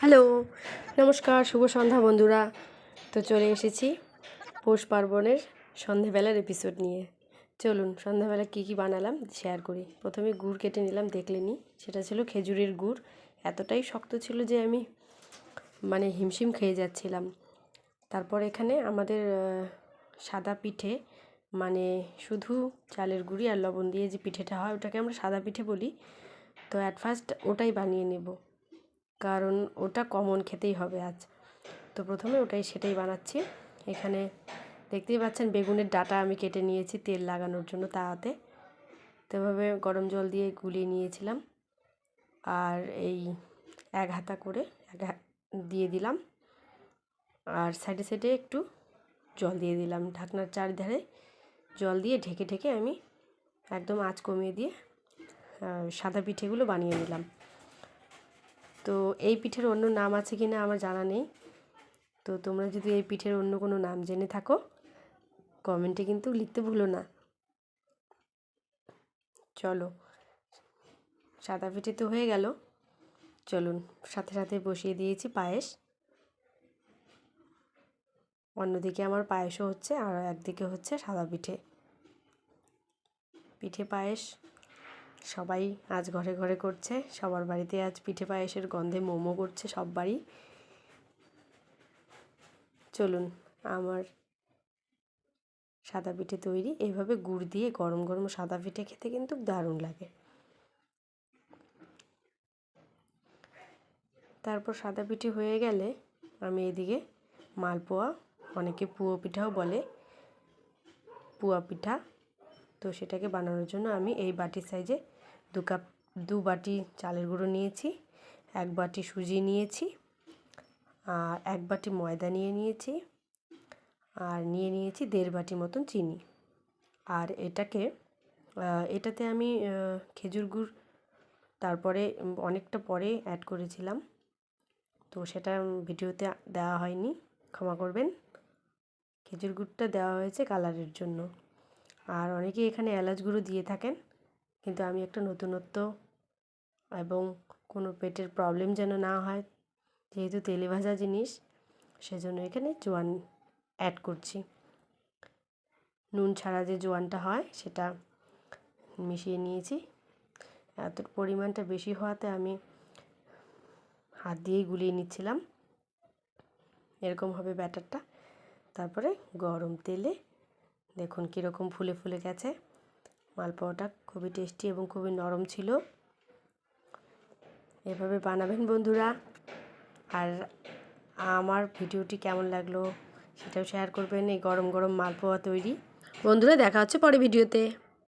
Hello, নমস্কার, শুভ সন্ধ্যা বন্ধুরা। তো চলে এসেছি পৌষ পার্বণের সন্ধেবেলার এপিসোড নিয়ে। চলুন সন্ধ্যাবেলা কী কী বানালাম শেয়ার করি। প্রথমে গুড় কেটে নিলাম দেখলেনি সেটা ছিল খেজুরের গুড়। এতটাই শক্ত ছিল যে আমি মানে হিমশিম খেয়ে যাচ্ছিলাম। তারপর এখানে আমাদের সাদা পিঠে মানে শুধু চালের গুঁড়ি আর লবণ দিয়ে যে পিঠেটা হয়, ওটাকে আমরা সাদা পিঠে বলি। তো অ্যাট ফার্স্ট ওটাই বানিয়ে নেব। কারণ ওটা কমন খেতেই হবে আজ। তো প্রথমে ওটাই সেটাই বানাচ্ছি। এখানে দেখতেই পাচ্ছেন বেগুনের ডাটা আমি কেটে নিয়েছি তেল লাগানোর জন্য তাতে তো এভাবে গরম জল দিয়ে গুলিয়ে নিয়েছিলাম। আর এই এক হাতা করে এক দিয়ে দিলাম। আর সাইডে সাইডে একটু জল দিয়ে দিলাম। ঢাকনার চারিধারে জল দিয়ে ঢেকে ঢেকে আমি একদম আঁচ কমিয়ে দিয়ে সাদা পিঠেগুলো বানিয়ে নিলাম। তো এই পিঠের অন্য নাম আছে কি না আমার জানা নেই। তো তোমরা যদি এই পিঠের অন্য কোনো নাম জেনে থাকো, কমেন্টে কিন্তু লিখতে ভুলো না। চলো, সাদা পিঠে তো হয়ে গেল। চলুন, সাথে সাথে বসিয়ে দিয়েছি পায়েস। অন্যদিকে আমার পায়েসও হচ্ছে, আর একদিকে হচ্ছে সাদা পিঠে। পিঠে পায়েস সবাই আজ ঘরে ঘরে করছে, সবার বাড়িতে আজ পিঠে পায়েসের গন্ধে মোমো করছে সব বাড়ি চলুন, আমার সাদা পিঠে তৈরি। এইভাবে গুড় দিয়ে গরম গরম সাদা পিঠে খেতে কিন্তু দারুণ লাগে। তারপর সাদা পিঠে হয়ে গেলে আমি এদিকে মালপোয়া, অনেকে পুয়ো পিঠাও বলে, পুয়া পিঠা তো সেটাকে বানানোর জন্য আমি এই বাটির সাইজে দু কাপ, দু বাটি চালের গুঁড়ো নিয়েছি, এক বাটি সুজি নিয়েছি, আর এক বাটি ময়দা নিয়ে নিয়েছি, আর নিয়ে নিয়েছি দেড় বাটি মতন চিনি। আর এটাকে এটাতে আমি খেজুর গুড়, তারপরে অনেকটা পরে অ্যাড করেছিলাম। তো সেটা ভিডিওতে দেওয়া হয়নি, ক্ষমা করবেন। খেজুর গুড়টা দেওয়া হয়েছে কালারের জন্য। আর অনেকেই এখানে এলাচ গুঁড়ো দিয়ে থাকেন। কিন্তু আমি একটা নতুনত্ব এবং কোনো পেটের প্রবলেম যেন না হয়, যেহেতু তেলে ভাজা জিনিস, সেজন্য এখানে জোয়ান অ্যাড করছি। নুন ছাড়া যে জোয়ানটা হয়, সেটা মিশিয়ে নিয়েছি। এত পরিমাণটা বেশি হওয়াতে আমি হাত দিয়েই গুলিয়ে নিচ্ছিলাম। এরকম হবে ব্যাটারটা। তারপরে গরম তেলে দেখুন কীরকম ফুলে ফুলে গেছে। মালপোয়াটা খুবই টেস্টি এবং খুবই নরম ছিল। এভাবে বানাবেন বন্ধুরা। আর আমার ভিডিওটি কেমন লাগল সেটাও শেয়ার করবেন এই গরম গরম মালপোয়া তৈরি। বন্ধুরা দেখা হচ্ছে পরে ভিডিওতে।